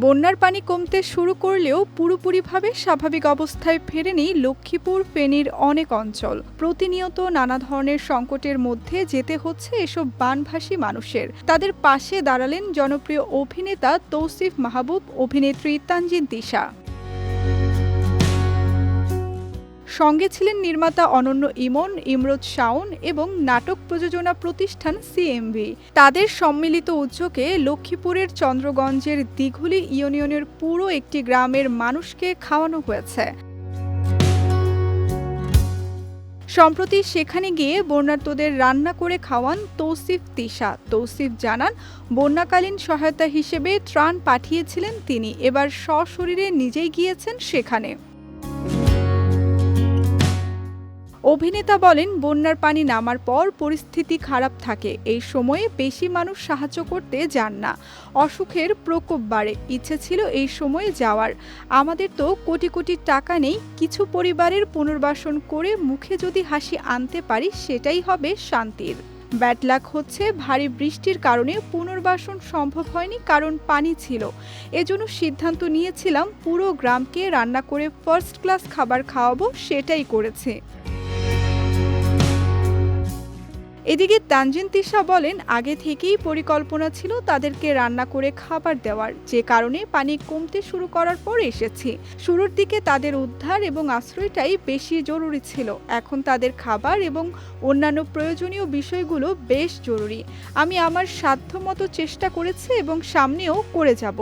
বন্যার পানি কমতে শুরু করলেও পুরোপুরিভাবে স্বাভাবিক অবস্থায় ফেরেনি লক্ষ্মীপুর, ফেনীর অনেক অঞ্চল। প্রতিনিয়ত নানা ধরনের সংকটের মধ্যে যেতে হচ্ছে এসব বানভাসী মানুষের। তাদের পাশে দাঁড়ালেন জনপ্রিয় অভিনেতা তৌসিফ মাহবুব, অভিনেত্রী তানজিন তিশা। সঙ্গে ছিলেন নির্মাতা অনন্য ইমন, ইমরোজ শাওন এবং নাটক প্রযোজনা প্রতিষ্ঠান সিএমভি। তাদের সম্মিলিত উদ্যোগে লক্ষ্মীপুরের চন্দ্রগঞ্জের দিঘুলি ইউনিয়নের পুরো একটি গ্রামের মানুষকে খাওয়ানো হয়েছে। সম্প্রতি সেখানে গিয়ে বন্যার্তদের রান্না করে খাওয়ান তৌসিফ তিশা। তৌসিফ জানান, বন্যাকালীন সহায়তা হিসেবে ত্রাণ পাঠিয়েছিলেন তিনি, এবার সশরীরে নিজেই গিয়েছেন সেখানে। অভিনেতা বলেন, বন্যার পানি নামার পর পরিস্থিতি খারাপ থাকে। এই সময়ে বেশি মানুষ সাহায্য করতে যান না। অসুখের প্রকোপ বাড়ে। ইচ্ছে ছিল এই সময়ে যাওয়ার। আমাদের তো কোটি কোটি টাকা নেই। কিছু পরিবারের পুনর্বাসন করে মুখে যদি হাসি আনতে পারি, সেটাই হবে শান্তির। ব্যাটলাক হচ্ছে, ভারী বৃষ্টির কারণে পুনর্বাসন সম্ভব হয়নি কারণ পানি ছিল। এজন্য সিদ্ধান্ত নিয়েছিলাম, পুরো গ্রামকে রান্না করে ফার্স্ট ক্লাস খাবার খাওয়াবো, সেটাই করেছে। এদিকে তানজিন তিশা বলেন, আগে থেকেই পরিকল্পনা ছিল তাদেরকে রান্না করে খাবার দেওয়ার। যে কারণে পানি কমতে শুরু করার পর এসেছি। শুরুর দিকে তাদের উদ্ধার এবং আশ্রয়টাই বেশি জরুরি ছিল। এখন তাদের খাবার এবং অন্যান্য প্রয়োজনীয় বিষয়গুলো বেশ জরুরি। আমি আমার সাধ্যমতো চেষ্টা করেছি এবং সামনেও করে যাব।